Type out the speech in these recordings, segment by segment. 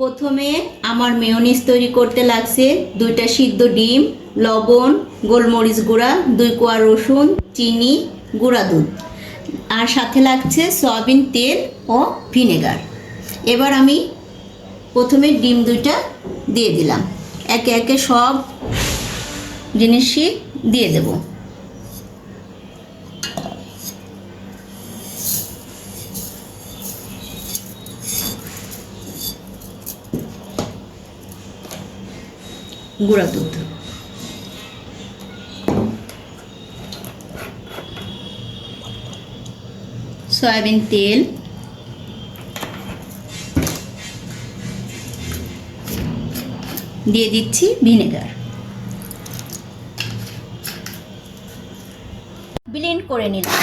প্রথমে আমার মেয়নিজ তৈরি করতে লাগছে দুইটা সিদ্ধ ডিম, লবণ, গোলমরিচ গুঁড়া, দুই কোয়া রসুন, চিনি, গুঁড়া দুধ। আর সাথে লাগছে সয়াবিন তেল ও ভিনেগার। এবার আমি প্রথমে ডিম দুইটা দিয়ে দিলাম। একে একে সব জিনিসই দিয়ে দেব। গুঁড়া দুধ। সয়াবিন তেল। দিয়ে দিচ্ছি ভিনেগার। ব্লেন্ড করে নিলাম।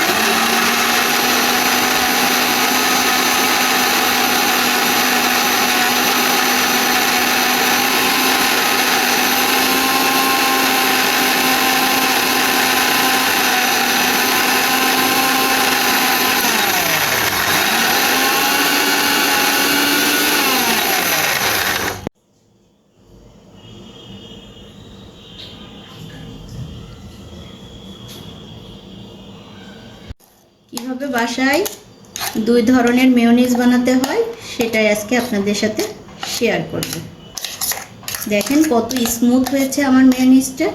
কীভাবে বাসায় দুই ধরনের মেয়নিজ বানাতে হয়, সেটাই আজকে আপনাদের সাথে শেয়ার করব। দেখেন কত স্মুথ হয়েছে আমার মেয়নিজটা।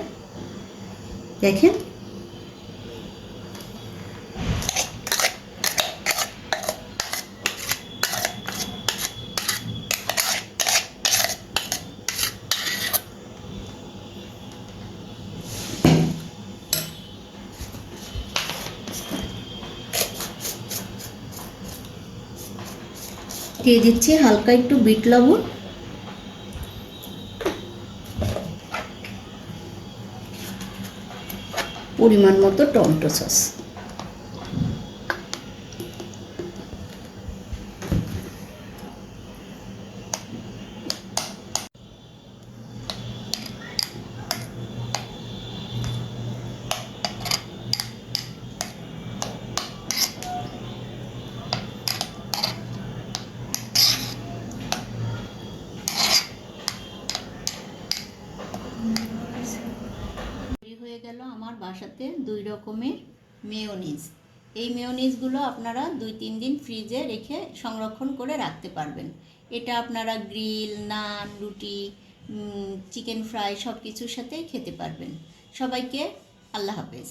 দেখেন দিয়ে দিচ্ছি হালকা একটু বিট লবণ। পরিমাণ মতো টমেটো সস। গেল আমার বাসাতে দুই রকমের মেয়োনিজ। এই মেয়োনিজগুলো আপনারা দুই তিন দিন ফ্রিজে রেখে সংরক্ষণ করে রাখতে পারবেন। এটা আপনারা গ্রিল, নান, রুটি চিকেন ফ্রাই সব কিছুর সাথেই খেতে পারবেন। সবাইকে আল্লাহ হাফেজ।